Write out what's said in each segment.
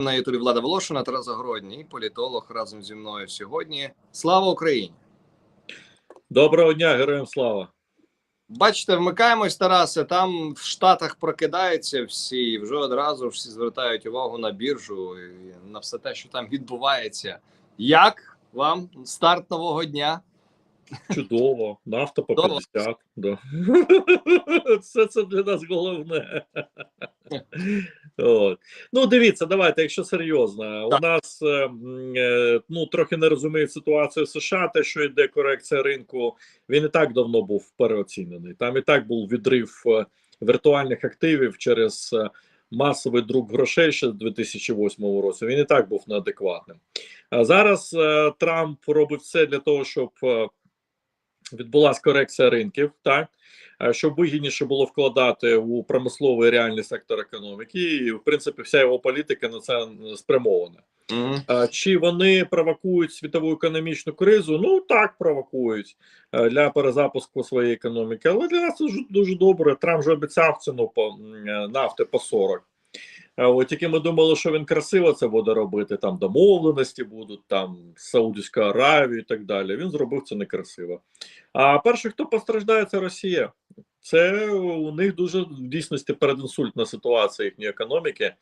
На ютубі Влада Волошина, Тарас Загородній, політолог разом зі мною сьогодні. Слава Україні! Доброго дня, героям слава. Бачите, вмикаємось, Тарасе. Там в Штатах прокидаються всі, і вже одразу всі звертають увагу на біржу і на все те, що там відбувається. Як вам старт нового дня? Чудово, нафта по Чудово. 50. Да. Це це для нас головне. От. Ну, дивіться, давайте, якщо серйозно, у нас е, е, ну, трохи не розуміють ситуацію США, те, що йде корекція ринку, він і так давно був переоцінений. Там і так був відрив е, віртуальних активів через е, масовий друк грошей ще з 2008 році. Він і так був неадекватним. А зараз е, Трамп робить все для того, щоб відбулася корекція ринків, так е, щоб вигідніше було вкладати у промисловий реальний сектор економіки, і в принципі вся його політика на це спрямована. Мгм. А Чи вони провокують світову економічну кризу? Ну так провокують е, для перезапуску своєї економіки. Але для нас це дуже, добре. Трамп вже обіцяв ціну по нафти по 40. Е, От тільки ми думали, що він красиво це буде робити. Там домовленості будуть, там Саудівська Аравія і так далі. Він зробив це некрасиво. А перший, хто постраждає, це Росія. Це у них дуже в дійсності передінсультна ситуація їхньої економіки,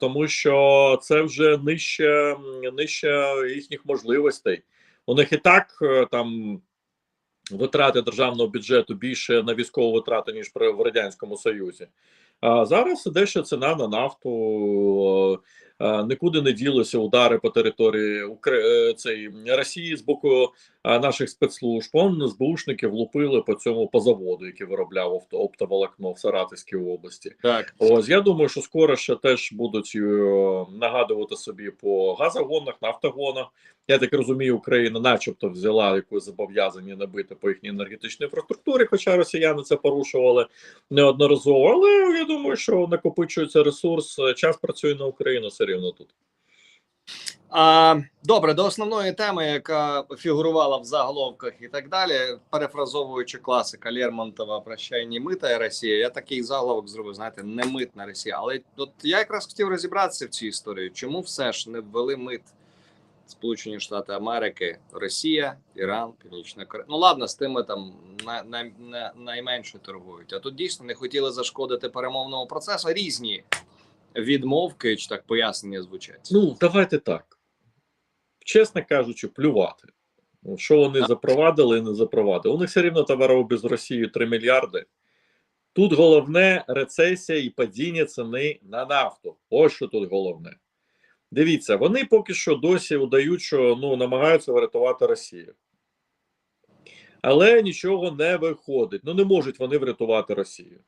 тому що це вже нижче, нижче їхніх можливостей. У них і так е, там витрати державного бюджету більше на військові витрати, ніж в радянському союзі. А зараз іде ще ціна на нафту. Е, Нікуди не ділися удари по території Укра... е, Росії з боку е, наших спецслужб. Он СБУшники влупили по цьому по заводу, який виробляв опто- оптоволокно в Саратовській області. Так. Ось я думаю, що скоро ще теж будуть нагадувати собі по газогонах, нафтогонах. Я так розумію, Україна, начебто, взяла якось зобов'язання набити по їхній енергетичній інфраструктурі, хоча росіяни це порушували неодноразово. Але я думаю, що накопичується ресурс. Час працює на Україну все рівно тут. А, добре, до основної теми, яка фігурувала в заголовках і так далі, перефразовуючи класика Лермонтова «Прощай, мита Росія. Я такий заголовок зробив, знаєте, не митна Росія. Але от я якраз хотів розібратися в цій історії. Чому все ж не ввели мит Сполучені Штати Америки, Росія, Іран, Північна Корея. Ну ладно, з тими там на, на, на, найменше торгують. А тут дійсно не хотіли зашкодити перемовному процесу. Різні відмовки чи так пояснення звучать. Ну, давайте так. Чесно кажучи, плювати. Ну, Що вони запровадили і не запровадили. У них все рівно товарообіг з Росією 3 мільярди. Тут головне рецесія і падіння ціни на нафту. Ось що тут головне. Дивіться, вони поки що досі удають, що ну, намагаються врятувати Росію. Але нічого не виходить. Ну, не можуть вони врятувати Росію.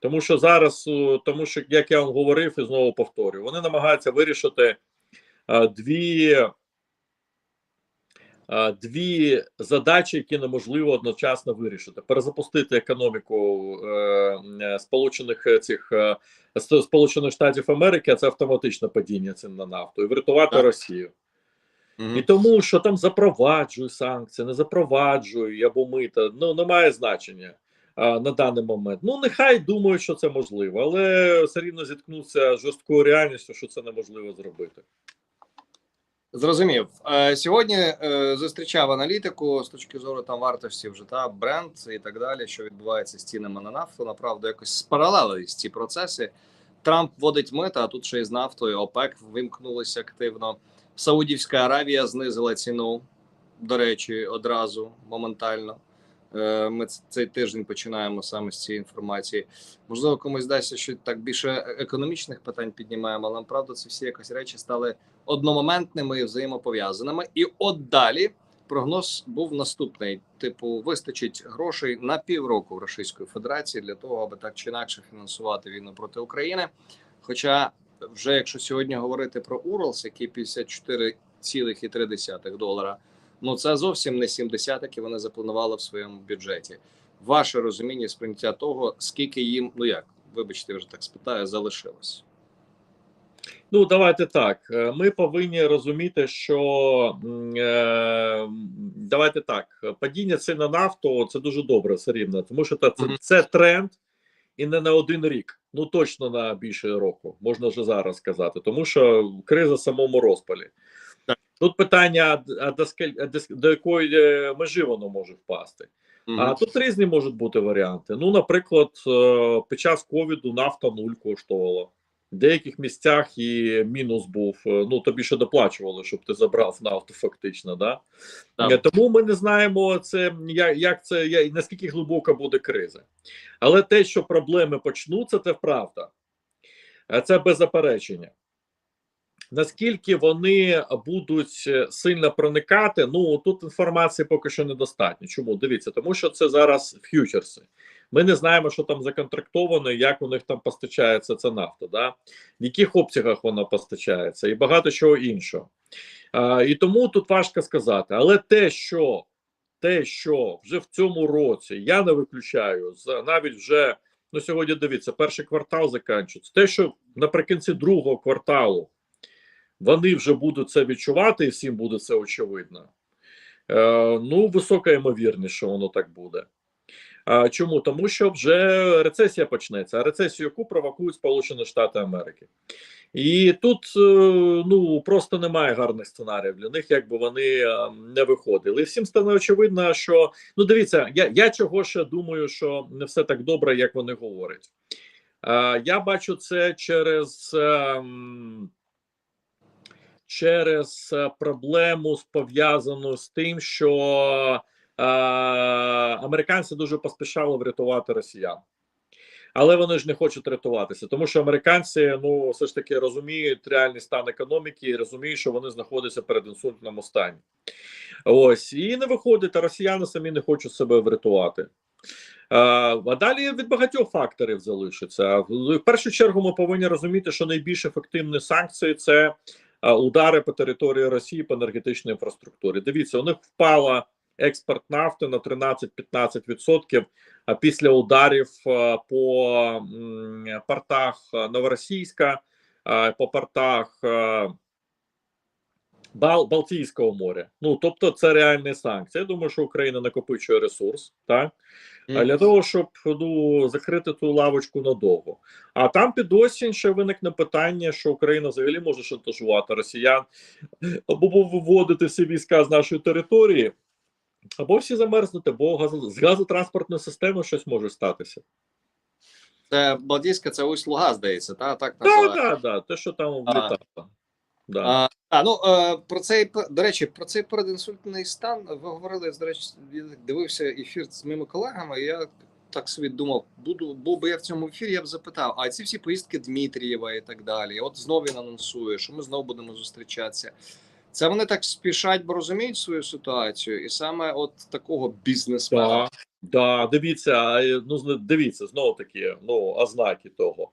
Тому що зараз, тому що, як я вам говорив і знову повторюю, вони намагаються вирішити а, дві, а, дві задачі, які неможливо одночасно вирішити: перезапустити економіку е, е, Сполучених е, цих е, Сполучених Штатів Америки, а це автоматичне падіння цін на нафту, і врятувати Так. Росію. Мгм. І тому, що там запроваджуй санкції, не запроваджуй або мита, ну не має значення на даний момент. Ну нехай думають, що це можливо, але все рівно зіткнуться жорсткою реальністю, що це неможливо зробити. Зрозумів. Е, Сьогодні е, зустрічав аналітику з точки зору там вартості вже та бренд і так далі, що відбувається з цінами на нафту. Направду якось спаралелились ці процеси. Трамп вводить мита, а тут ще й з нафтою. ОПЕК вимкнулися активно. Саудівська Аравія знизила ціну. До речі, одразу моментально. Е, Ми цей тиждень починаємо саме з цієї інформації. Можливо, комусь здасть, що так більше е- економічних питань піднімаємо, але направду це всі якось речі стали одномоментними і взаємопов'язаними. І от далі прогноз був наступний: типу, вистачить грошей на півроку в Російської Федерації для того, аби так чи інакше фінансувати війну проти України. Хоча, вже якщо сьогодні говорити про Уралс, який 54,3 долара, ну це зовсім не 70, які вони запланували в своєму бюджеті. Ваше розуміння сприйняття того, скільки їм, ну як, вибачте, я вже так спитаю, залишилось. Ну, давайте так. Е, Ми повинні розуміти, що е, давайте так, падіння цін на нафту це дуже добре все рівно, тому що це, це, це тренд, і не на один рік. Ну точно на більше року, можна вже зараз сказати, тому що криза в самому розпалі. Тут питання: а до, до, якої е, межі воно може впасти? Мгм. А тут різні можуть бути варіанти. Ну, наприклад, е, під час ковіду нафта нуль коштувала. В деяких місцях і мінус був. е, Ну тобі ще доплачували, щоб ти забрав нафту, фактично. Да? Так. Тому ми не знаємо це, як, як це я- наскільки глибока буде криза. Але те, що проблеми почнуться, це правда. Це без заперечення. Наскільки вони будуть е, сильно проникати, ну тут інформації поки що недостатньо. Чому дивіться? Тому що це зараз ф'ючерси. Ми не знаємо, що там законтрактовано, як у них там постачається ця нафта, да? в яких обсягах вона постачається, і багато чого іншого. А, і тому тут важко сказати. Але те, що те, що вже в цьому році я не виключаю, навіть вже ну сьогодні дивіться, перший квартал закінчується. Те, що наприкінці другого кварталу вони вже будуть це відчувати, і всім буде це очевидно. Е, ну, висока ймовірність, що воно так буде. А чому? Тому що вже рецесія почнеться, а рецесію, яку провокують Сполучені Штати Америки. І тут е, ну просто немає гарних сценаріїв для них, якби вони е, не виходили. Всім стане очевидно, що ну дивіться, я, я чого ще думаю, що не все так добре, як вони говорять. Е, я бачу це через. Через е, проблему пов'язану з тим, що е, американці дуже поспішали врятувати росіян, але вони ж не хочуть рятуватися, тому що американці ну все ж таки розуміють реальний стан економіки і розуміють, що вони знаходяться перед інсультному стані. Ось і не виходить, а росіяни самі не хочуть себе врятувати. А, а далі від багатьох факторів залишиться. В першу чергу ми повинні розуміти, що найбільш ефективні санкції це удари по території Росії по енергетичній інфраструктурі. Дивіться, у них впала експорт нафти на 13-15% а після ударів по портах Новоросійська, по портах. Бал Балтійського моря. Ну тобто, це реальні санкції. Я думаю, що Україна накопичує ресурс, так а для того, щоб ну закрити ту лавочку надовго. А там під осінь ще виникне питання, що Україна взагалі може шантажувати росіян або виводити всі війська з нашої території, або всі замерзнути, бо газ- з газотранспортною системою щось може статися. Це Балтійська, це ось Луга, здається, та так Так, так, так, те, що там влітало. Да. А, а ну е, про цей до речі, про цей передінсультний стан ви говорили. До речі, дивився ефір з моїми колегами. і Я так собі думав, буду, був би я в цьому ефірі, я б запитав: а ці всі поїздки Дмитрієва і так далі. От знову він анонсує, що ми знову будемо зустрічатися. Це вони так спішать, бо розуміють свою ситуацію, і саме от такого бізнесмена. Да, да, дивіться, ну дивіться, знову таки, ну ознаки того.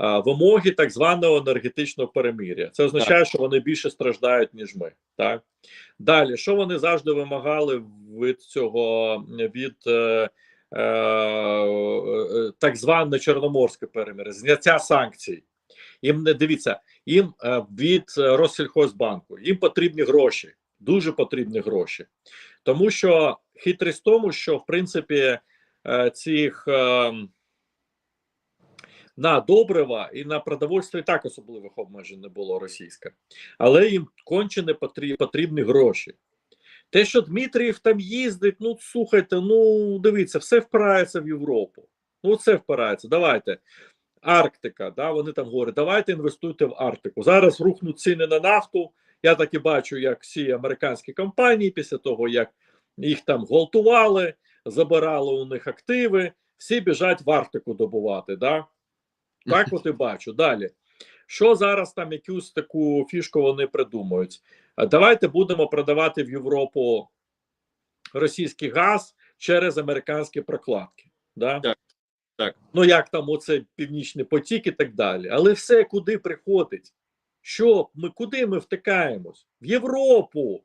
Вимоги так званого енергетичного перемир'я. Це означає, що вони більше страждають, ніж ми. Так далі, що вони завжди вимагали від цього від е, е, е, так зване чорноморське перемир'я, зняття санкцій. Їм не дивіться, їм е, від Россельхозбанку, їм потрібні гроші, дуже потрібні гроші. Тому що хитрість в тому, що в принципі е, цих е, на добрива і на продовольство і так особливих обмежень не було російське, але їм конче не потрібні, гроші. Те, що Дмитрієв там їздить, ну слухайте, ну дивіться, все впирається в Європу. Ну, це впирається. Давайте. Арктика, да, вони там говорять, давайте інвестуйте в Арктику. Зараз рухнуть ціни на нафту. Я так і бачу, як всі американські компанії, після того, як їх там гвалтували, забирали у них активи, всі біжать в Арктику добувати. Да? Так от і бачу. Далі. Що зараз там якусь таку фішку вони придумують? Давайте будемо продавати в Європу російський газ через американські прокладки. Да? Так, так. Ну як там оце північний потік і так далі. Але все куди приходить? Що ми куди ми втикаємось? В Європу.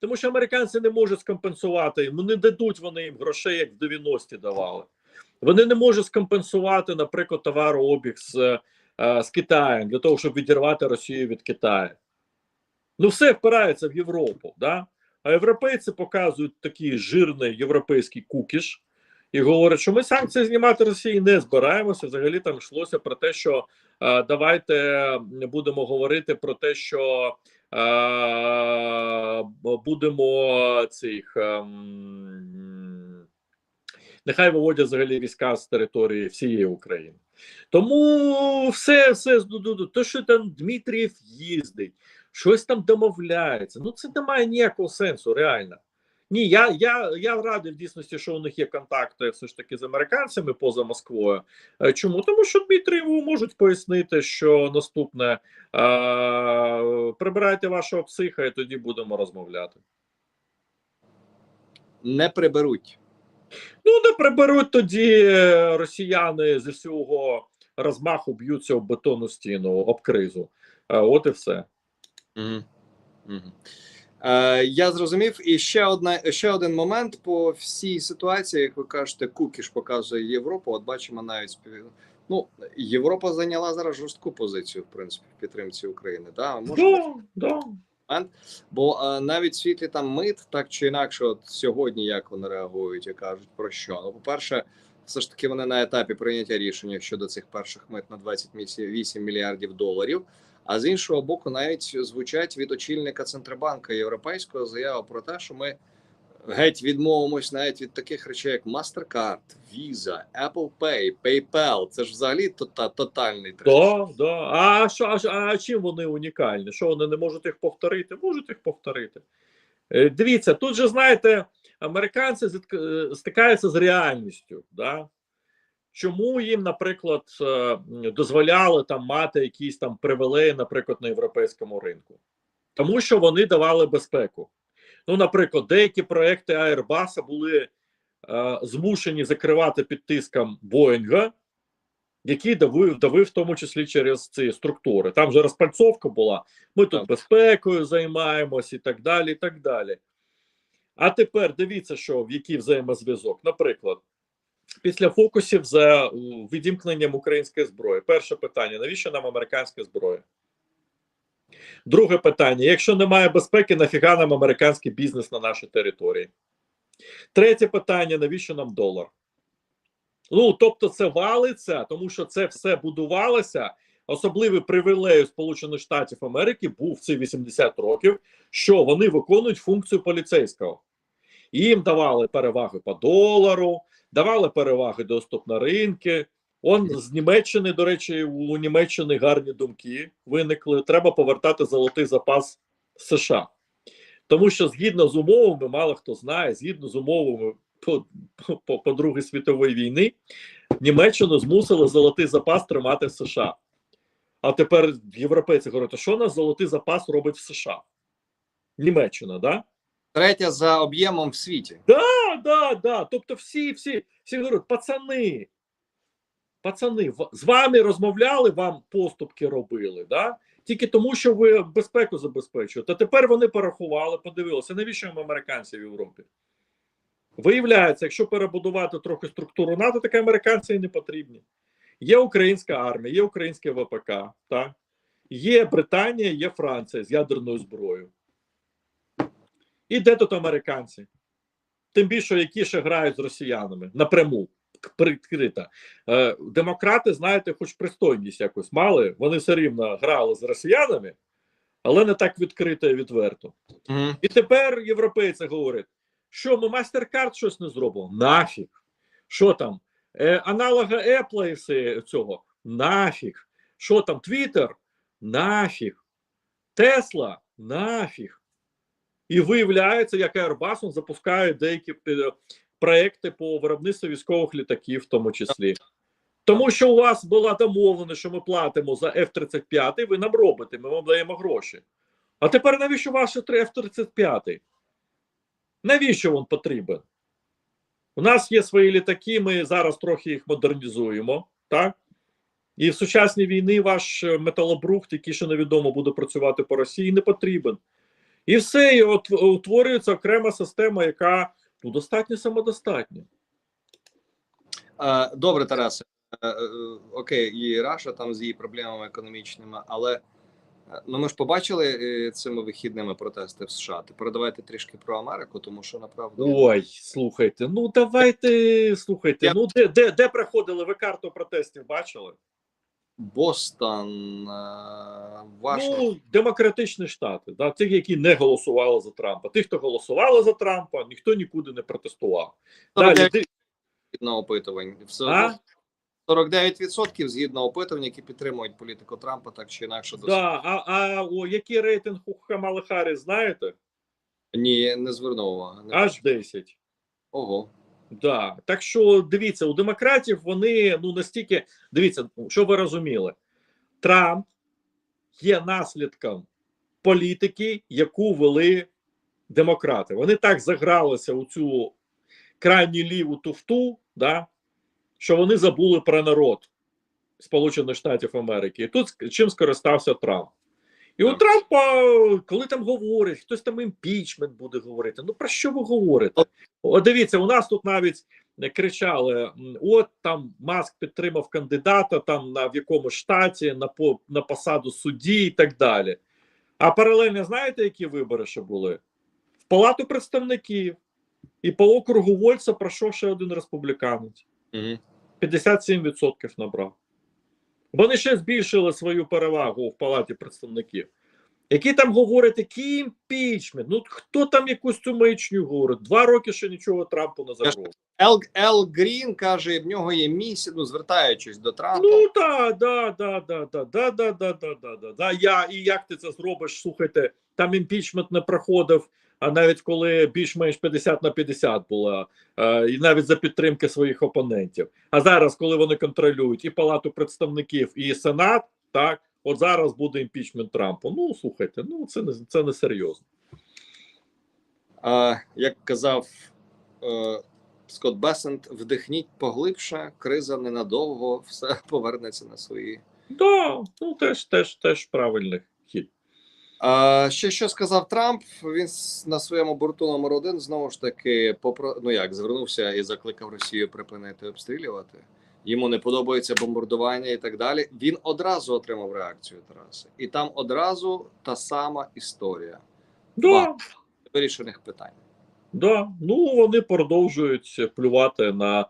Тому що американці не можуть скомпенсувати, ну не дадуть вони їм грошей, як в 90-ті давали. Вони не можуть скомпенсувати, наприклад, товарообіг з, е, з Китаєм для того, щоб відірвати Росію від Китаю. Ну, все впирається в Європу. Да? А європейці показують такий жирний європейський кукіш, і говорить, що ми санкції знімати Росії не збираємося. Взагалі там йшлося про те, що е, давайте будемо говорити про те, що е, будемо цих. Нехай виводять взагалі війська з території всієї України. Тому все, все то, що там Дмитрієв їздить, щось там домовляється. Ну це не має ніякого сенсу, реально. Ні, я я, я радий в дійсності, що у них є контакти все ж таки з американцями поза Москвою. Е, Чому? Тому що Дмитрієву можуть пояснити, що наступне е, прибирайте вашого психа, і тоді будемо розмовляти. Не приберуть. Ну, не приберуть тоді росіяни зі всього розмаху б'ються об бетонну стіну, об кризу. Е, От і все. Угу. Угу. Е, я зрозумів. І ще одна ще один момент по всій ситуації, як ви кажете, Кукіш показує Європу. От бачимо навіть спів... ну, Європа зайняла зараз жорстку позицію, в принципі, в підтримці України. Да? Може, Да, да. Бо е, навіть світлі там мит, так чи інакше, от сьогодні як вони реагують і кажуть про що? Ну, по-перше, все ж таки вони на етапі прийняття рішення щодо цих перших мит на 28 мільярдів доларів. А з іншого боку, навіть звучать від очільника Центробанка Європейського заява про те, що ми геть відмовимось навіть від таких речей, як MasterCard, Visa, Apple Pay, PayPal. Це ж взагалі тотальний треш. Да, да. А, що, а, а чим вони унікальні? Що вони не можуть їх повторити? Можуть їх повторити. Е, Дивіться, тут же знаєте, американці е, стикаються з реальністю. Да? Чому їм, наприклад, е, дозволяли там мати якісь там привілеї, наприклад, на європейському ринку? Тому що вони давали безпеку. Ну, наприклад, деякі проекти Airbus були е, змушені закривати під тиском Боїнга, який давив, давив в тому числі через ці структури. Там же розпальцовка була. Ми тут Так. безпекою займаємось і так далі. і так далі. А тепер дивіться, що в який взаємозв'язок. Наприклад, після фокусів за відімкненням української зброї. Перше питання: навіщо нам американська зброя? Друге питання: якщо немає безпеки, нафіга нам американський бізнес на нашій території? Третє питання: навіщо нам долар? Ну, тобто, це валиться, тому що це все будувалося. Особливий привілей у Сполучених Штатів Америки був ці 80 років, що вони виконують функцію поліцейського. Їм давали переваги по долару, давали переваги доступ на ринки. Он з Німеччини, до речі, у Німеччини гарні думки виникли. Треба повертати золотий запас США. Тому що згідно з умовами, мало хто знає, згідно з умовами по, по, по Другій світової війни, Німеччину змусили золотий запас тримати в США. А тепер європейці говорять, а що у нас золотий запас робить в США? Німеччина, да? Третя за об'ємом в світі. Да, да, да. Тобто всі, всі, всі говорять, пацани, пацани, з вами розмовляли, вам поступки робили, да? Тільки тому, що ви безпеку забезпечуєте. А тепер вони порахували, подивилися, навіщо їм американці в Європі? Виявляється, якщо перебудувати трохи структуру НАТО, так американці і не потрібні. Є українська армія, є українське ВПК, так? є Британія, є Франція з ядерною зброєю. І де тут американці? Тим більше, які ще грають з росіянами напряму прикрита. Е, демократи, знаєте, хоч пристойність якось мали, вони все рівно грали з росіянами, але не так відкрито і відверто. Угу. І тепер європейці говорять, що ми MasterCard щось не зробимо? Нафіг. Що там? Е, аналога Apple цього? Нафіг. Що там? Twitter? Нафіг. Tesla? Нафіг. І виявляється, як Airbus запускає деякі е, проекти по виробництву військових літаків, в тому числі. Тому що у вас була домовленість, що ми платимо за F-35, ви нам робите, ми вам даємо гроші. А тепер навіщо ваш F-35? Навіщо він потрібен? У нас є свої літаки, ми зараз трохи їх модернізуємо, так? І в сучасній війні ваш е, металобрухт, який ще невідомо буде працювати по Росії, не потрібен. І все, і от утворюється окрема система, яка ну, достатньо самодостатня. Е, Добре, Тарасе. Е, е, Окей, і Раша там з її проблемами економічними, але Е, Ну, ми ж побачили цими вихідними протести в США. Тепер давайте трішки про Америку, тому що направду Ой, слухайте, ну давайте слухайте. Я- Ну де, де, де проходили? Ви карту протестів бачили? Бостон, е, Вашингтон. Ну, демократичні штати, да, ті, які не голосували за Трампа. Ті, хто голосували за Трампа, ніхто нікуди не протестував. Далі, 49% ди- згідно опитувань. Все а? 49% згідно опитувань, які підтримують політику Трампа, так чи інакше до Да, а, а о, який рейтинг у Камали Харріс, знаєте? ні, не звернув уваги. Не Аж бачу. 10. Ого. Да. Так що дивіться, у демократів вони ну настільки дивіться, що ви розуміли, Трамп є наслідком політики, яку вели демократи. Вони так загралися у цю крайню ліву туфту, да, що вони забули про народ Сполучених Штатів Америки. І тут чим скористався Трамп. І у Трампа, коли там говорять, хтось там імпічмент буде говорити. Ну про що ви говорите? О, дивіться, у нас тут навіть кричали: от там Маск підтримав кандидата там на в якомусь штаті на по на посаду судді і так далі. А паралельно знаєте, які вибори ще були? В Палату представників і по округу Вольца пройшов ще один республіканець. Угу. 57% набрав. Вони ще збільшили свою перевагу в Палаті представників. Які там говорять, який імпічмент? Ну хто там якусь цю маячню говорить? Два роки ще нічого Трампу не загрожує. Ел, Ел Грін каже, в нього є місія, ну звертаючись до Трампа. Ну так, да, да, да, да, да, да, да, да, да, да, да. Я і як ти це зробиш? Слухайте, там імпічмент не проходив. А навіть коли більш-менш 50 на 50 була, е, і навіть за підтримки своїх опонентів. А зараз, коли вони контролюють і Палату представників, і Сенат, так от зараз буде імпічмент Трампу. Ну слухайте, ну це не це не серйозно. А, як казав е, Скотт Бесент, вдихніть поглибше, криза ненадовго, все повернеться на свої. Да, ну теж теж теж правильний хід. Ще що сказав Трамп? Він на своєму борту номер один знову ж таки попро... ну як звернувся і закликав Росію припинити обстрілювати. Йому не подобається бомбардування і так далі. Він одразу отримав реакцію Тараси, і там одразу та сама історія Да, вирішених питань. Да, ну вони продовжують плювати на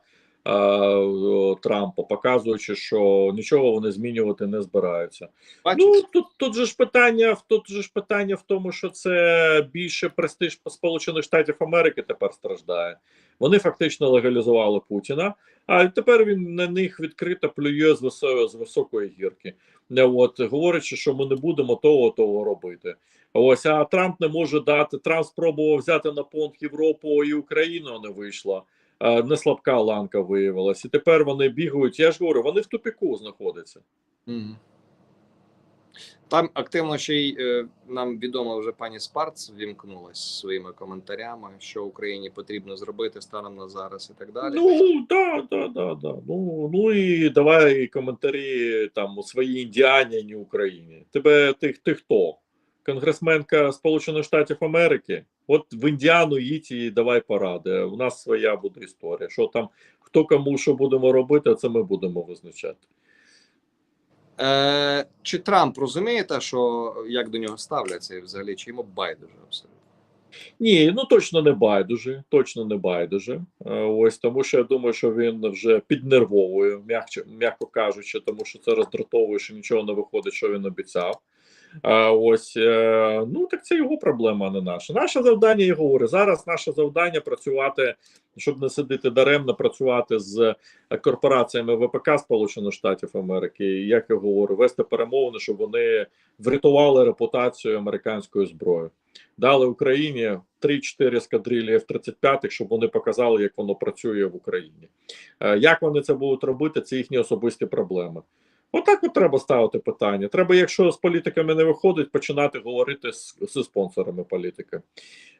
Трампа, показуючи, що нічого вони змінювати не збираються. Бачиш, Ну тут, тут же ж питання, тут же ж питання в тому, що це більше престиж Сполучених Штатів Америки тепер страждає. Вони фактично легалізували Путіна, а тепер він на них відкрито плює з високої, з високої гірки. Е, От говорячи, що ми не будемо того того робити. Ось а Трамп не може дати. Трамп спробував взяти на понт Європу і Україну, не вийшла. Е, Не слабка ланка виявилась. І тепер вони бігають. Я ж говорю, вони в тупіку знаходяться. Там активно ще й е, нам відомо вже пані Спарц вімкнулась своїми коментарями, що Україні потрібно зробити станом на зараз і так далі. Ну да, да, да, да. Ну ну і давай коментарі там у своїй індіані Україні. Тебе ти, ти хто? Конгресменка Сполучених Штатів Америки. От в Індіану їдь і давай поради. У нас своя буде історія. Що там, хто кому що будемо робити, це ми будемо визначати. Е, чи Трамп розуміє те, що як до нього ставляться, і взагалі чи йому байдуже абсолютно? Ні, ну точно не байдуже, точно не байдуже. Е, Ось тому, що я думаю, що він вже піднервовує, м'яко, м'яко кажучи, тому що це роздратовує, що нічого не виходить, що він обіцяв. А ось е, ну так це його проблема, а не наша. Наше завдання, я говорю, зараз наше завдання працювати, щоб не сидіти даремно, працювати з корпораціями ВПК Сполучених Штатів Америки. Як я говорю, вести перемовини, щоб вони врятували репутацію американської зброї дали Україні 3-4 ескадрилі F-35, щоб вони показали, як воно працює в Україні. Е, Як вони це будуть робити, це їхні особисті проблеми. Отак от треба ставити питання. Треба, якщо з політиками не виходить, починати говорити з, зі спонсорами політики.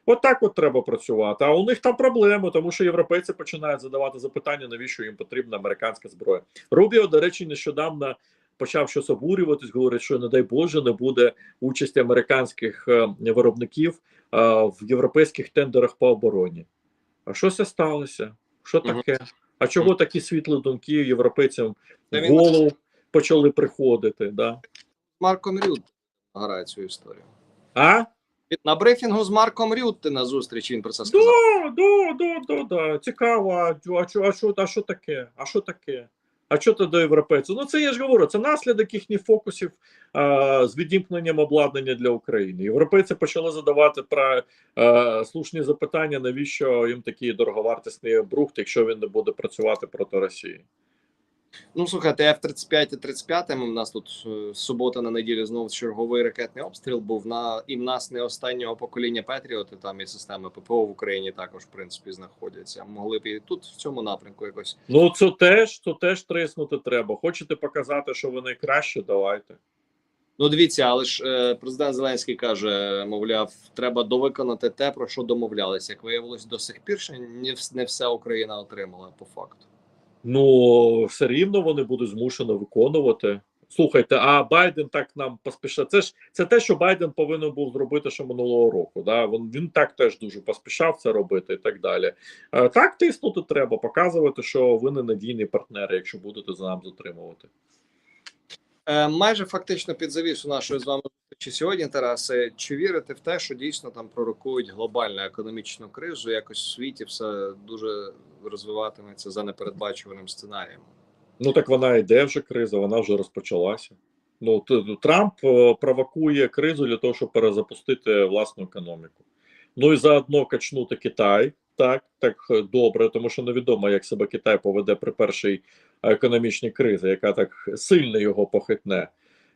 Отак от треба працювати. А у них там проблеми, тому що європейці починають задавати запитання, навіщо їм потрібна американська зброя. Рубіо, до речі, нещодавно почав щось обурюватись, говорить, що не дай Боже, не буде участі американських е, виробників е, в європейських тендерах по обороні. А що це сталося? Що таке? А чого такі світлі думки європейцям в голову почали приходити? Да? Марко Мрюд грає цю історію. А? На брифінгу з Марком Рютте на зустрічі він про це сказав. Да, да, да, да, да. Цікаво, а, що- а, що, а що таке? А що таке? А що то до європейців? Ну це я ж говорю, це наслідок їхніх фокусів а, з відімкненням обладнання для України. Європейці почали задавати про а, слушні запитання, навіщо їм такий дороговартісний брухт, якщо він не буде працювати проти Росії. Ну слухайте, F-35 і 35 У нас тут е, субота на неділю знову черговий ракетний обстріл був на і в нас не останнього покоління Петріоти. Там і системи ППО в Україні також в принципі знаходяться. Могли б і тут в цьому напрямку якось. Ну це теж, це теж триснути треба. Хочете показати, що ви найкраще? Давайте. Ну дивіться, але ж е, президент Зеленський каже, мовляв, треба довиконати те, про що домовлялися. Як виявилось, до сих пір ще не, не вся Україна отримала по факту. Ну все рівно вони будуть змушені виконувати. Слухайте, а Байден так нам поспішав. Це ж це те, що Байден повинен був зробити ще минулого року. Да? Він, він так теж дуже поспішав це робити і так далі. Е, так тиснути треба, показувати, що ви не надійний партнер, якщо будете за нам затримувати. Е, майже фактично під завісу нашої з вами зустрічі сьогодні, Тарасе. Чи вірите в те, що дійсно там пророкують глобальну економічну кризу? Якось в світі все дуже розвиватиметься за непередбачуваним сценарієм? Ну так вона йде вже криза, вона вже розпочалася. Ну Трамп е, провокує кризу для того, щоб перезапустити власну економіку. Ну і заодно качнути Китай. Так, так е, добре, тому що невідомо, як себе Китай поведе при першій економічній кризі, яка так сильно його похитне.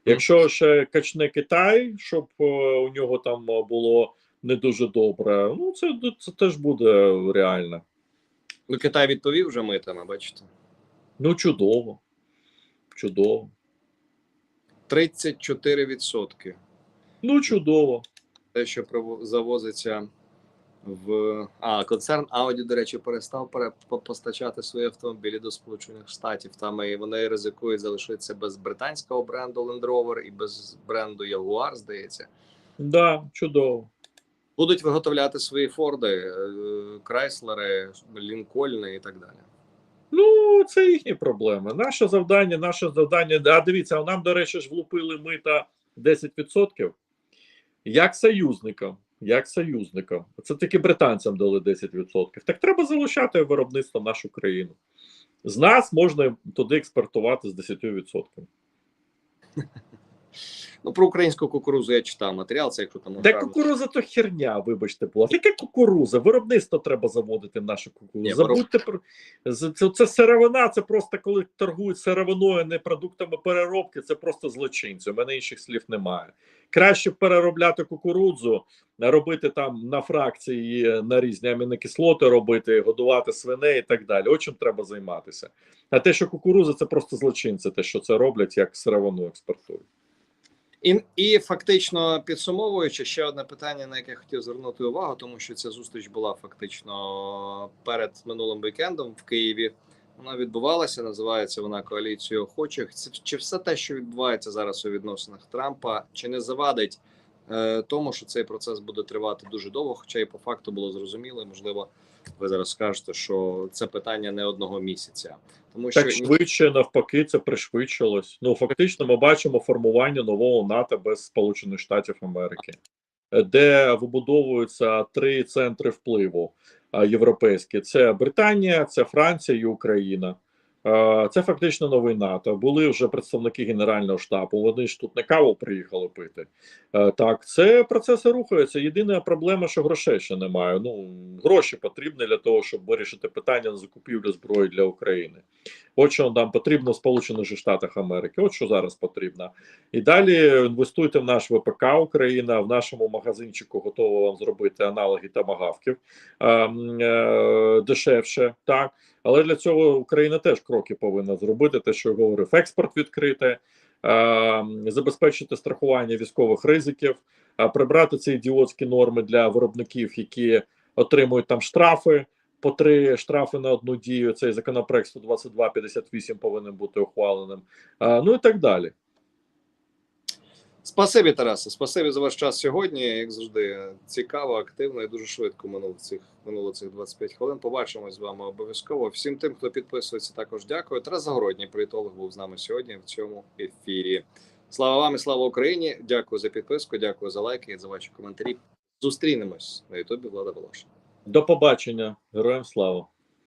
Якщо ще качне Китай, щоб е, у нього там було не дуже добре, ну це, це теж буде реально. Ну, Китай відповів вже митами, бачите. Ну, чудово. Чудово. 34% Ну, чудово. те, що завозиться в а концерн Audi, до речі, перестав постачати свої автомобілі до Сполучених Штатів. Там і вони ризикують залишитися без британського бренду Land Rover і без бренду Jaguar, здається. Да, чудово. Будуть виготовляти свої Форди, е, Крайслери, Лінкольни і так далі. Ну, це їхні проблеми. Наше завдання, наше завдання. А дивіться, нам, до речі, ж влупили мита 10%. Як союзникам. Як союзникам. Це тільки британцям дали 10%. Так треба залишати виробництво в нашу країну. З нас можна туди експортувати з 10%. Ну про українську кукурузу я читав матеріал. Це якщо там Та аграрну- кукуруза то херня, вибачте, була. Яке кукуруза? Виробництво треба заводити в нашу кукурузу. Забудьте про це, це сировина, це просто коли торгують сировиною, не продуктами переробки, це просто злочинці. У мене інших слів немає. Краще переробляти кукурудзу, робити там на фракції на різні амінокислоти робити, годувати свиней і так далі. От чим треба займатися. А те, що кукуруза, це просто злочинці, те, що це роблять, як сировину експортують. І, і фактично підсумовуючи, ще одне питання, на яке хотів звернути увагу, тому що ця зустріч була фактично перед минулим вікендом в Києві. Вона відбувалася, називається вона коаліцією охочих. Чи все те, що відбувається зараз у відносинах Трампа, чи не завадить тому, що цей процес буде тривати дуже довго? Хоча і по факту було зрозуміло, можливо, ви зараз скажете, що це питання не одного місяця, тому що Так швидше навпаки, це пришвидшилось. Ну фактично, ми бачимо формування нового НАТО без Сполучених Штатів Америки, е, де вибудовуються три центри впливу е, європейські: це Британія, це Франція і Україна. Е, Це фактично новий НАТО. Були вже представники Генерального штабу. Вони ж тут не каву приїхали пити. Е, Так, це процеси рухаються. Єдина проблема, що грошей ще немає. Ну гроші потрібні для того, щоб вирішити питання на закупівлю зброї для України. От що нам потрібно в Сполучених Штатах Америки. От що зараз потрібно. І далі інвестуйте в наш ВПК Україна. В нашому магазинчику готово вам зробити аналоги тамагавків е, е, дешевше. Так, але для цього Україна теж кроки повинна зробити. Те, що я говорив, експорт відкрити, е, забезпечити страхування військових ризиків, е, прибрати ці ідіотські норми для виробників, які отримують там штрафи. По три штрафи на одну дію. Цей законопроект 122.58 повинен бути ухваленим. Ну і так далі. Спасибі, Тарасе. Спасибі за ваш час сьогодні. Як завжди, цікаво, активно і дуже швидко минуло цих минуло цих 25 хвилин. Побачимось з вами обов'язково. Всім тим, хто підписується, також дякую. Тарас Загородній політолог був з нами сьогодні в цьому ефірі. Слава вам і слава Україні! Дякую за підписку, дякую за лайки і за ваші коментарі. Зустрінемось на Ютубі Влада Волошина. До побачення, героям слава.